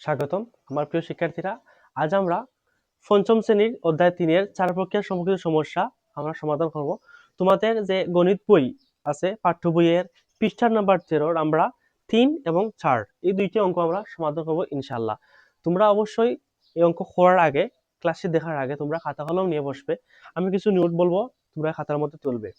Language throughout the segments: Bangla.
স্বাগতম, আমার প্রিয় শিক্ষার্থীরা। আজ আমরা পঞ্চম শ্রেণির অধ্যায় তিনের চার প্রক্রিয়ার সম্পর্কিত সমস্যা আমরা সমাধান করব। তোমাদের যে গণিত বই আছে, পাঠ্য বইয়ের পৃষ্ঠার নাম্বার তেরোর আমরা তিন এবং চার, এই দুইটি অঙ্ক আমরা সমাধান করব ইনশাল্লাহ তোমরা অবশ্যই এই অঙ্ক করার আগে, ক্লাসে দেখার আগে তোমরা খাতা কলম নিয়ে বসবে। আমি কিছু নোট বলব, তোমরা খাতার মধ্যে তুলবে।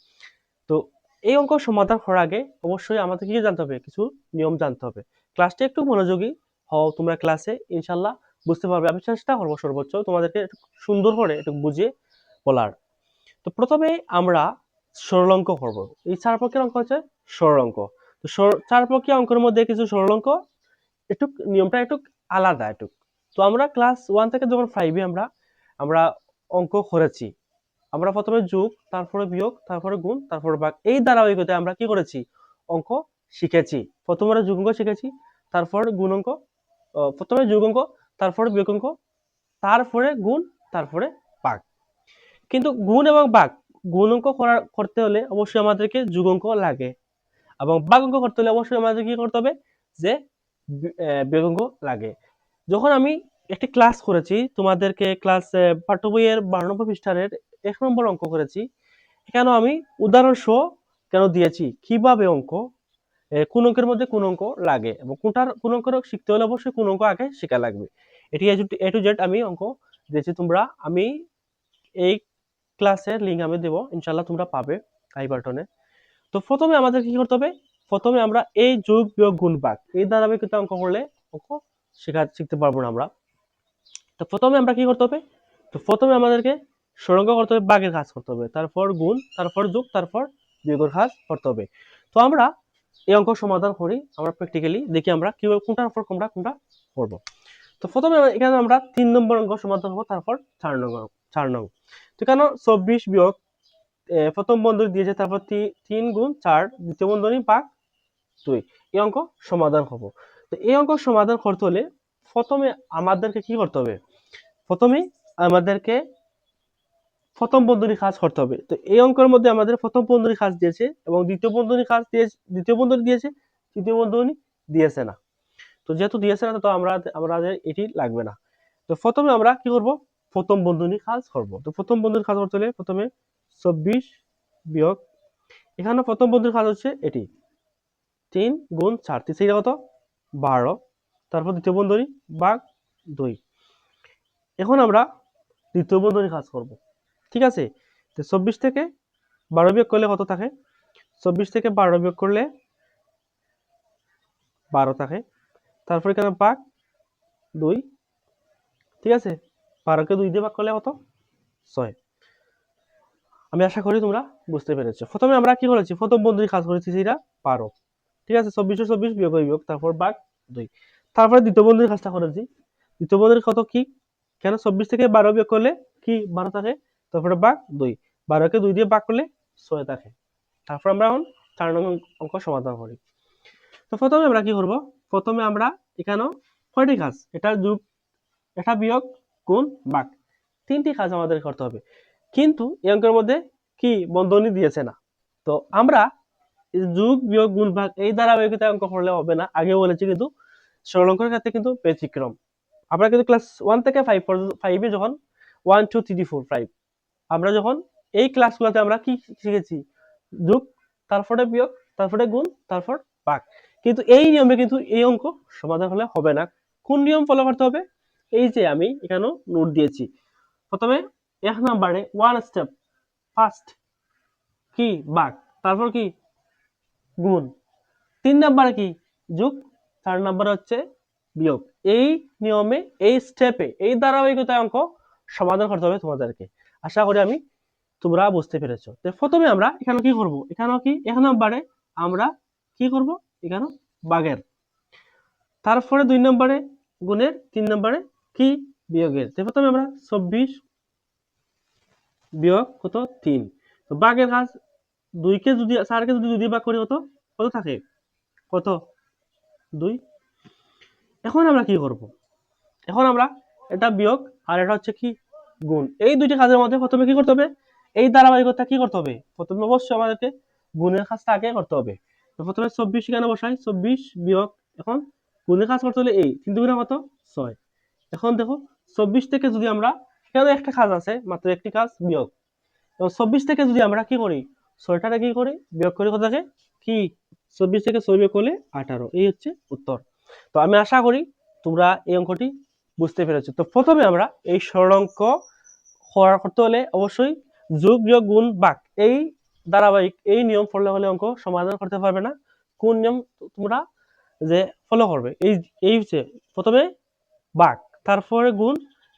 তো এই অঙ্ক সমাধান করার আগে অবশ্যই আমাদের কি জানতে হবে? কিছু নিয়ম জানতে হবে। ক্লাসটা একটু মনোযোগী হও, তোমরা ক্লাসে ইনশাল্লাহ বুঝতে পারবে। আমি চেষ্টা করব সর্বোচ্চ তোমাদেরকে সুন্দর করে একটু বুঝিয়ে বলার। তো প্রথমে আমরা সরল অঙ্ক করব। এই চার প্রক্রিয়ার অঙ্ক হচ্ছে সরল অঙ্ক তো চার প্রক্রিয়া অঙ্কের মধ্যে কিছু সরল অঙ্ক একটু নিয়মটা একটু আলাদা একটু তো আমরা ক্লাস ওয়ান থেকে যখন ফাইভে আমরা আমরা অঙ্ক করেছি। আমরা প্রথমে যোগ, তারপরে বিয়োগ, তারপরে গুণ, তারপরে ভাগ। এই ধারাবাহিকতায় আমরা কি করেছি? অঙ্ক শিখেছি। প্রথমে যোগ অঙ্ক শিখেছি, তারপর গুণ অঙ্ক প্রথমে যোগ অঙ্ক তারপরে বিয়োগ অঙ্ক তারপরে গুণ, তারপরে ভাগ কিন্তু গুণ এবং ভাগ গুণ অঙ্ক করার করতে হলে অবশ্যই আমাদেরকে যোগ অঙ্ক লাগে। এবং ভাগ অঙ্ক করতে হলে অবশ্যই আমাদের কি করতে হবে? যে বিয়োগ অঙ্ক লাগে। যখন আমি একটি ক্লাস করেছি, তোমাদেরকে ক্লাস পাঠ্য বইয়ের বারো নম্বর পৃষ্ঠানের এক নম্বর অঙ্ক করেছি এখানে আমি উদাহরণ সহ কেন দিয়েছি? কীভাবে অঙ্ক? কোন অঙ্কের মধ্যে কোন অঙ্ক লাগে এবং কোনটার, কোন অঙ্ক শিখতে হলে অবশ্যই কোন অঙ্ক আগে শেখা লাগবে। এটি এ টু জেড আমি অঙ্ক দিয়েছি। তোমরা, আমি এই ক্লাসের লিঙ্ক আমি দেবো। ইনশাল্লাহ তোমরা পাবে আই বাটনে তো প্রথমে আমাদের কি করতে হবে? প্রথমে আমরা এই যোগ বিয়োগ গুণ ভাগ এই ধারাবাহিকতা অঙ্ক করলে অঙ্ক শেখা, শিখতে পারব না আমরা। তো প্রথমে আমরা কি করতে হবে? তো প্রথমে আমাদেরকে সরঙ্গ করতে হবে বাঘের কাজ করতে হবে। তারপর গুণ, তারপর যোগ, তারপর বিয়োগের কাজ করতে হবে। তো আমরা এই অঙ্ক সমাধান করি আমরা প্র্যাকটিক্যালি দেখি আমরা কীভাবে, কোনটার উপর কোনটা কোনটা করব। তো প্রথমে এখানে আমরা তিন নম্বর অঙ্ক সমাধান করব, তারপর চার নং অঙ্ক- চার নং। তো এখানে চব্বিশ বিয়োগ প্রথম বন্ধনী দিয়েছে, তারপর তিন গুণ চার, দ্বিতীয় বন্ধনী পাক দুই। এই অঙ্ক সমাধান করব। তো এই অঙ্ক সমাধান করতে হলে প্রথমে আমাদেরকে কি করতে হবে? প্রথমে আমাদেরকে প্রথম বন্ধনী কাজ করতে হবে। তো এই অঙ্কের মধ্যে আমাদের প্রথম বন্ধনী কাজ দিয়েছে এবং দ্বিতীয় বন্ধনী কাজ দিয়েছে, দ্বিতীয় বন্ধনী দিয়েছে, তৃতীয় বন্ধনী দিয়েছে না। তো যেহেতু দিয়েছে না, তো আমরা, আমাদের এটি লাগবে না। তো প্রথমে আমরা কি করব? প্রথম বন্ধনী কাজ করব। তো প্রথম বন্ধনীর কাজ করতে হলে প্রথমে চব্বিশ বিয়োগ, এখানে প্রথম বন্ধুর কাজ হচ্ছে এটি, তিন গুণ চার, তিন কত? বারো। তারপর দ্বিতীয় বন্ধনী বাঘ দুই। এখন আমরা দ্বিতীয় বন্ধনী কাজ করব। ঠিক আছে? তো চব্বিশ থেকে বারো বিয়োগ করলে কত থাকে? চব্বিশ থেকে বারো বিয়োগ করলে বারো থাকে। তারপর এখানে পাক? দুই। ঠিক আছে? বারোকে দুই দিয়ে ভাগ করলে কত? ছয়। আমি আশা করি তোমরা বুঝতে পেরেছ। প্রথমে আমরা কি করেছি? প্রথম বন্ধুর কাজ করেছি সেটা বারো। ঠিক আছে? চব্বিশশো চব্বিশ বিয়োগ বিয়োগ, তারপর বাঘ দুই। তারপরে দ্বিতীয় বন্ধুর কাজটা করেছি। দ্বিতীয় বন্ধুর কত কি? কেন? চব্বিশ থেকে বারো বিয়োগ করলে কি বারো থাকে? তারপরে বাঘ দুই। বারোকে দুই দিয়ে ভাগ করলে ছয় থাকে। তারপর আমরা এখন চার অঙ্ক সমাধান করি। তো প্রথমে আমরা কি করব? প্রথমে আমরা এখানেও কয়টি কাজ? এটা যোগ, এটা বিয়োগ গুণ ভাগ তিনটি কাজ আমাদের করতে হবে। কিন্তু এই অঙ্কের মধ্যে কি বন্ধনী দিয়েছে না? তো আমরা যোগ, বিয়োগ, গুণ ভাগ এই ধারাবাহিকতা অঙ্ক করলে হবে না। আগে বলেছি কিন্তু সরল অঙ্কের ক্ষেত্রে কিন্তু ব্যতিক্রম। আমরা কিন্তু ক্লাস ওয়ান থেকে ফাইভ ফাইভে যখন one two three four five আমরা যখন এই ক্লাসগুলোতে আমরা কি শিখেছি? যোগ, তারপরে বিয়োগ, তারপরে গুণ, তারপর ভাগ। কিন্তু এই নিয়মে কিন্তু এই অঙ্ক সমাধান হলে হবে না। কোন নিয়ম ফলো করতে হবে? এই যে আমি এখানে নোট দিয়েছি। প্রথমে এক নাম্বারে ওয়ান স্টেপ ফার্স্ট কি? ভাগ, তারপর কি? গুণ। তিন নাম্বারে কি? যোগ, চার নাম্বারে হচ্ছে বিয়োগ। এই নিয়মে, এই স্টেপে এই ধারাবাহিকতায় অঙ্ক সমাধান করতে হবে তোমাদেরকে। আশা করি আমি তোমরা বুঝতে পেরেছ। তো প্রথমে আমরা এখানে কি করব? এখানেও কি? এক নাম্বারে আমরা কি করব? এখানে বাগের। তারপরে দুই নম্বরে গুণের, তিন নম্বরে কি? বিয়োগের। তো প্রথমে আমরা চব্বিশ বিয়োগ কত? তিন। তো বাঘের কাজ দুইকে যদি, চারকে যদি দুই ভাগ করি কত? কত থাকে? কত? দুই। এখন আমরা কি করব? এখন আমরা এটা বিয়োগ আর এটা হচ্ছে কি? গুণ। এই দুইটি কাজের মধ্যে প্রথমে কি করতে হবে? এই ধারাবাহিকতা কি করতে হবে? প্রথমে অবশ্যই আমাদেরকে গুণের কাজটা আগে করতে হবে। প্রথমে চব্বিশ এখানে বসাই। চব্বিশ বিয়োগ এখন গুণের কাজ করতে হলে এই তিন দুগুণে কত? ছয়। এখন দেখো, চব্বিশ থেকে যদি আমরা এখানে একটা কাজ আছে, মাত্র একটি কাজ, বিয়োগ। এবং চব্বিশ থেকে যদি আমরা কি করি? ছয়টারে কি করি? বিয়োগ করি কত থাকে? কি? চব্বিশ থেকে ছয় বিয়োগ করলে আঠারো। এই হচ্ছে উত্তর। তো আমি আশা করি তোমরা এই অঙ্কটি বুঝতে পেরেছ। তো প্রথমে আমরা এই সরল অঙ্ক হওয়ার করতে হলে অবশ্যই যোগ, বিয়োগ, গুণ ভাগ এই ধারাবাহিক এই নিয়ম ফলো হলে অঙ্ক সমাধান করতে পারবে না। কোন নিয়ম তোমরা যে ফলো করবে? এই এই হচ্ছে প্রথমে ভাগ তারপরে গুণ,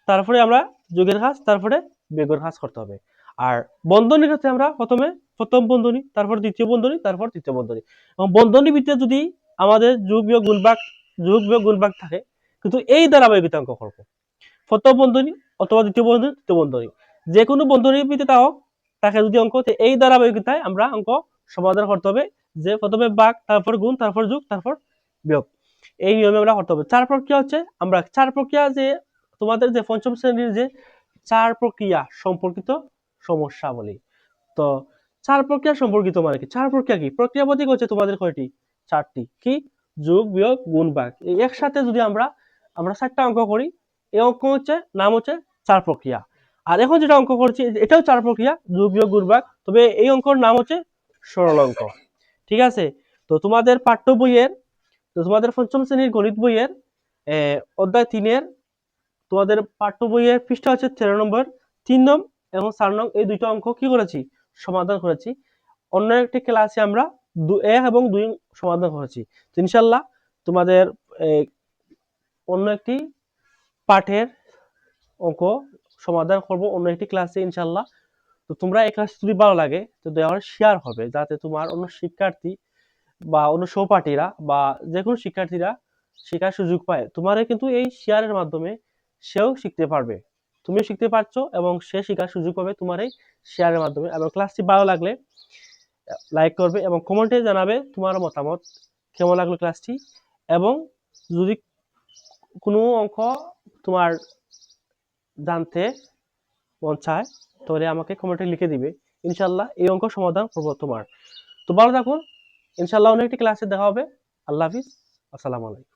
তারপরে আমরা যোগের কাজ তারপরে বিয়োগের কাজ করতে হবে। আর বন্ধনীর ক্ষেত্রে আমরা প্রথমে প্রথম বন্ধনী, তারপর দ্বিতীয় বন্ধনী, তারপর তৃতীয় বন্ধনী। এবং বন্ধনী ভিত্তিতে যদি আমাদের যোগ, বিয়োগ, গুণ ভাগ যোগ, বিয়োগ, গুণ ভাগ থাকে কিন্তু এই ধারাবাহিকতা অঙ্ক করব প্রথম বন্ধনী অথবা দ্বিতীয় বন্ধনী, তৃতীয় বন্ধনী। যে কোনো বন্ধনীর ভিত্তিতে হোক তাকে যদি অঙ্ক এই ধারাবাহিকতায় আমরা অঙ্ক সমাধান করতে হবে। যে প্রথমে ভাগ তারপর গুণ, তারপর যোগ, তারপর বিয়োগ। এই নিয়মে আমরা করতে হবে। চার প্রক্রিয়া হচ্ছে, আমরা চার প্রক্রিয়া যে তোমাদের যে পঞ্চম শ্রেণির যে চার প্রক্রিয়া সম্পর্কিত সমস্যা বলি তো চার প্রক্রিয়া সম্পর্কিত মানে কি? চার প্রক্রিয়া কি? প্রক্রিয়া পদ্ধতি হচ্ছে তোমাদের কয়টি? চারটি। কি? যোগ, বিয়োগ, গুণ এই একসাথে যদি আমরা আমরা চারটা অঙ্ক করি। এই অঙ্ক হচ্ছে, নাম হচ্ছে চার প্রক্রিয়া। আর এখন যেটা অঙ্ক করছি, এটাও চার প্রক্রিয়া যোগ বিয়োগ গুণ তবে এই অঙ্কর নাম হচ্ছে সরল অঙ্ক। ঠিক আছে? তো তোমাদের পাঠ্য বইয়ের, তো তোমাদের পঞ্চম শ্রেণির গণিত বইয়ের অধ্যায় তিনের, তোমাদের পাঠ্য বইয়ের পৃষ্ঠা হচ্ছে তেরো নম্বর, তিন নং এবং চার নং এই দুইটা অঙ্ক কি করেছি? সমাধান করেছি। অন্য একটি ক্লাসে আমরা দু এক এবং দুই সমাধান করেছি। তো ইনশাল্লাহ তোমাদের অন্য একটি পাঠের অঙ্ক সমাধান করব, অন্য একটি ক্লাসে ইনশাল্লাহ তো তোমরা এই ক্লাস যদি ভালো লাগে, তো দয়া শেয়ার হবে, যাতে তোমার অন্য শিক্ষার্থী বা অন্য সহপাঠীরা বা যে কোনো শিক্ষার্থীরা শেখার সুযোগ পায়। তোমারে কিন্তু এই শেয়ারের মাধ্যমে সেও শিখতে পারবে। তুমিও শিখতে পারছ এবং সে শেখার সুযোগ পাবে তোমার এই শেয়ারের মাধ্যমে। এবং ক্লাসটি ভালো লাগলে লাইক করবে এবং কমেন্টে জানাবে তোমার মতামত কেমন লাগল ক্লাসটি এবং যদি কোনো অঙ্ক তোমার জানতে মন চায়, তাহলে আমাকে কমেন্টে লিখে দিবে। ইনশাল্লাহ এই অঙ্ক সমাধান করব তোমার। তো ভালো থাকুন। ইনশাল্লাহ অন্য একটি ক্লাসে দেখা হবে। আল্লাহ হাফিজ। আসসালামু আলাইকুম।